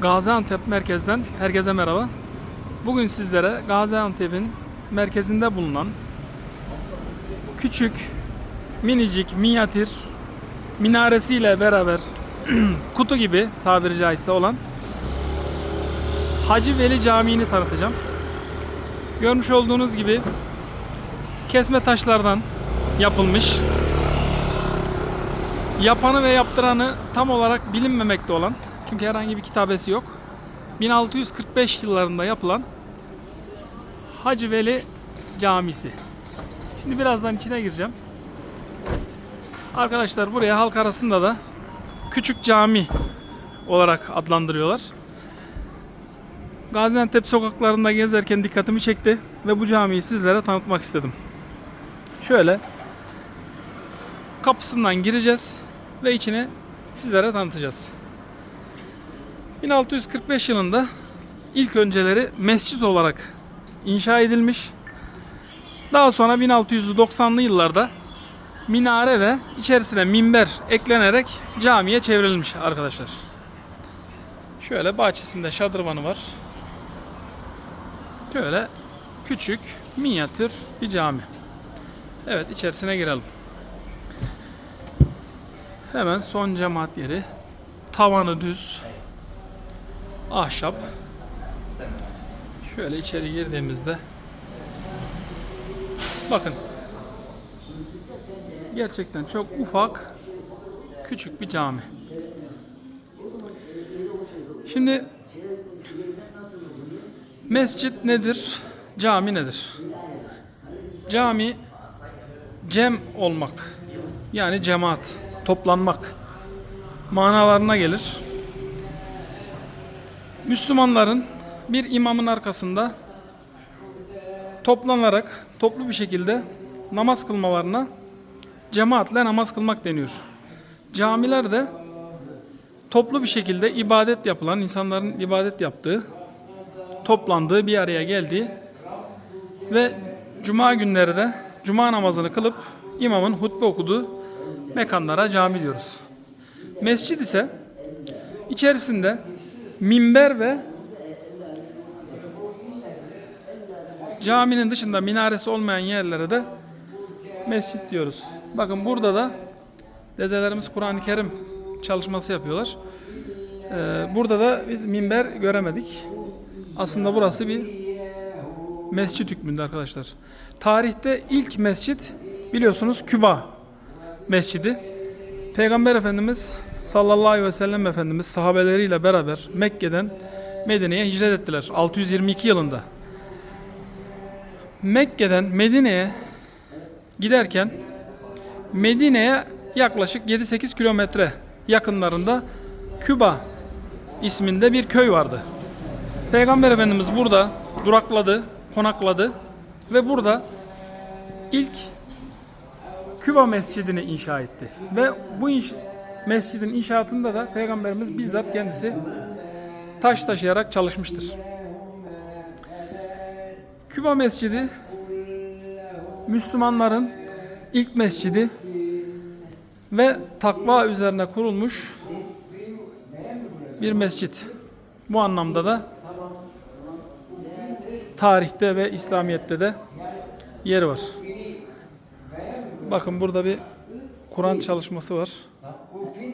Gaziantep merkezden herkese merhaba. Bugün sizlere Gaziantep'in merkezinde bulunan küçük, minicik, minyatür minaresiyle beraber kutu gibi tabiri caizse olan Hacı Veli Camii'ni tanıtacağım. Görmüş olduğunuz gibi kesme taşlardan yapılmış. Yapanı ve yaptıranı tam olarak bilinmemekte olan çünkü herhangi bir kitabesi yok. 1645 yıllarında yapılan Hacı Veli Camisi. Şimdi birazdan içine gireceğim. Arkadaşlar buraya halk arasında da küçük cami olarak adlandırıyorlar. Gaziantep sokaklarında gezerken dikkatimi çekti ve bu camiyi sizlere tanıtmak istedim. Şöyle kapısından gireceğiz ve içine sizlere tanıtacağız. 1645 yılında ilk önceleri mescit olarak inşa edilmiş. Daha sonra 1690'lı yıllarda minare ve içerisine minber eklenerek camiye çevrilmiş arkadaşlar. Şöyle bahçesinde şadırvanı var. Şöyle küçük, minyatür bir cami. Evet içerisine girelim. Hemen son cemaat yeri. Tavanı düz. Ahşap. Şöyle içeri girdiğimizde bakın gerçekten çok ufak küçük bir cami. Şimdi mescit nedir? Cami nedir? Cami cem olmak yani cemaat, toplanmak manalarına gelir. Müslümanların bir imamın arkasında toplanarak toplu bir şekilde namaz kılmalarına cemaatle namaz kılmak deniyor. Camilerde toplu bir şekilde ibadet yapılan, insanların ibadet yaptığı, toplandığı, bir araya geldiği ve cuma günleri de cuma namazını kılıp imamın hutbe okuduğu mekanlara cami diyoruz. Mescid ise içerisinde minber ve caminin dışında minaresi olmayan yerlere de mescit diyoruz. Bakın burada da dedelerimiz Kur'an-ı Kerim çalışması yapıyorlar. Ee, burada da biz minber göremedik. Aslında burası bir mescit hükmünde arkadaşlar. Tarihte ilk mescit biliyorsunuz Küba mescidi. Peygamber Efendimiz sallallahu aleyhi ve sellem Efendimiz sahabeleriyle beraber Mekke'den Medine'ye hicret ettiler 622 yılında. Mekke'den Medine'ye giderken Medine'ye yaklaşık 7-8 kilometre yakınlarında Küba isminde bir köy vardı. Peygamber Efendimiz burada durakladı, konakladı ve burada ilk Küba Mescidini inşa etti. Ve bu inş mescidin inşaatında da Peygamberimiz bizzat kendisi taş taşıyarak çalışmıştır. Küba Mescidi Müslümanların ilk mescidi ve takva üzerine kurulmuş bir mescit. Bu anlamda da tarihte ve İslamiyet'te de yeri var. Bakın burada bir Kur'an çalışması var.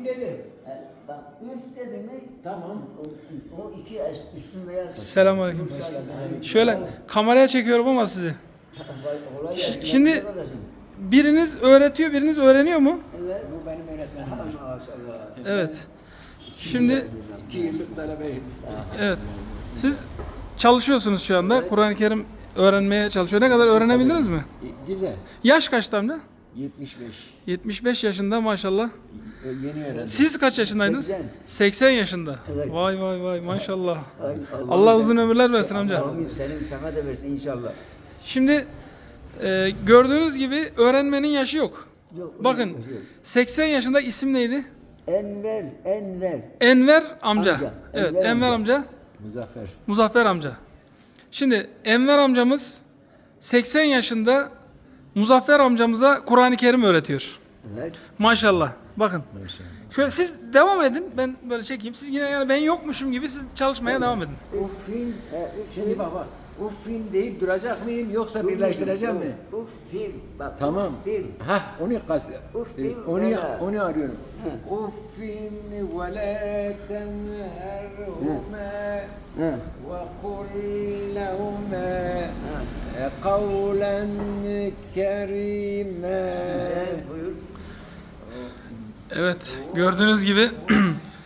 Dedim. Bak üf dedi mi Tamam. o, o iki es- üstün beyaz. Selamünaleyküm. Şöyle kameraya çekiyorum ama sizi. Olay şimdi-. Biriniz öğretiyor, biriniz öğreniyor mu? Evet. Bu benim öğretmenim. Maşallah. Evet. Şimdi İki yıllık talebeyim. evet. Siz çalışıyorsunuz şu anda. Kur'an-ı Kerim öğrenmeye çalışıyor. Ne kadar öğrenebildiniz mi? Güzel. Yaş kaçta amca? 75. 75 yaşında maşallah. Ee, Yeni öğrendim. Siz kaç yaşındaydınız? 80. 80 yaşında. Evet. Vay vay vay maşallah. Ay, Allah uzun ömürler versin amca. Amin senin sana da versin inşallah. Şimdi e, gördüğünüz gibi öğrenmenin yaşı yok. Yok, Bakın yok, yok. 80 yaşında isim neydi? Enver, Enver. Enver amca. Amca, Evet Enver Enver amca. amca. Muzaffer. Muzaffer amca. Şimdi Enver amcamız 80 yaşında Muzaffer amcamıza Kur'an-ı Kerim öğretiyor. Evet. Maşallah. Bakın. Şöyle siz devam edin. Ben böyle çekeyim. Siz yine yani ben yokmuşum gibi siz çalışmaya devam edin. Uffin. Şimdi baba. Uffin deyip duracak mıyım yoksa birleştireceğim mi? Uffin. Bak. Tamam. Uffin. Hah onu kast. Uffin Onu onu arıyorum. Uffin ve la tenherhuma ve kul lehuma kavlen kerime. Evet, gördüğünüz gibi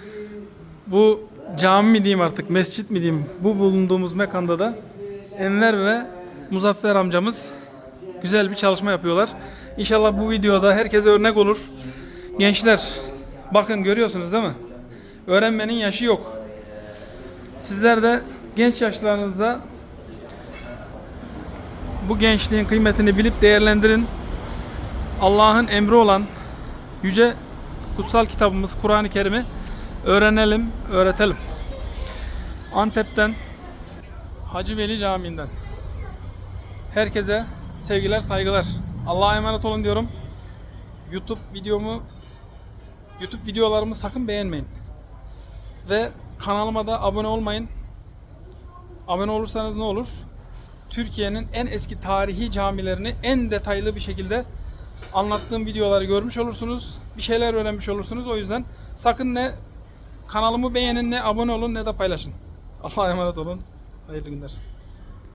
bu cami mi diyeyim artık, mescit mi diyeyim, bu bulunduğumuz mekanda da Enver ve Muzaffer amcamız güzel bir çalışma yapıyorlar. İnşallah bu videoda herkese örnek olur. Gençler, bakın görüyorsunuz değil mi? Öğrenmenin yaşı yok. Sizler de genç yaşlarınızda bu gençliğin kıymetini bilip değerlendirin. Allah'ın emri olan yüce kutsal kitabımız Kur'an-ı Kerim'i öğrenelim, öğretelim. Antep'ten Hacı Veli Camii'nden herkese sevgiler, saygılar. Allah'a emanet olun diyorum. YouTube videomu YouTube videolarımı sakın beğenmeyin. Ve kanalıma da abone olmayın. Abone olursanız ne olur? Türkiye'nin en eski tarihi camilerini en detaylı bir şekilde anlattığım videoları görmüş olursunuz. Bir şeyler öğrenmiş olursunuz. O yüzden sakın ne kanalımı beğenin ne abone olun ne de paylaşın. Allah'a emanet olun. Hayırlı günler.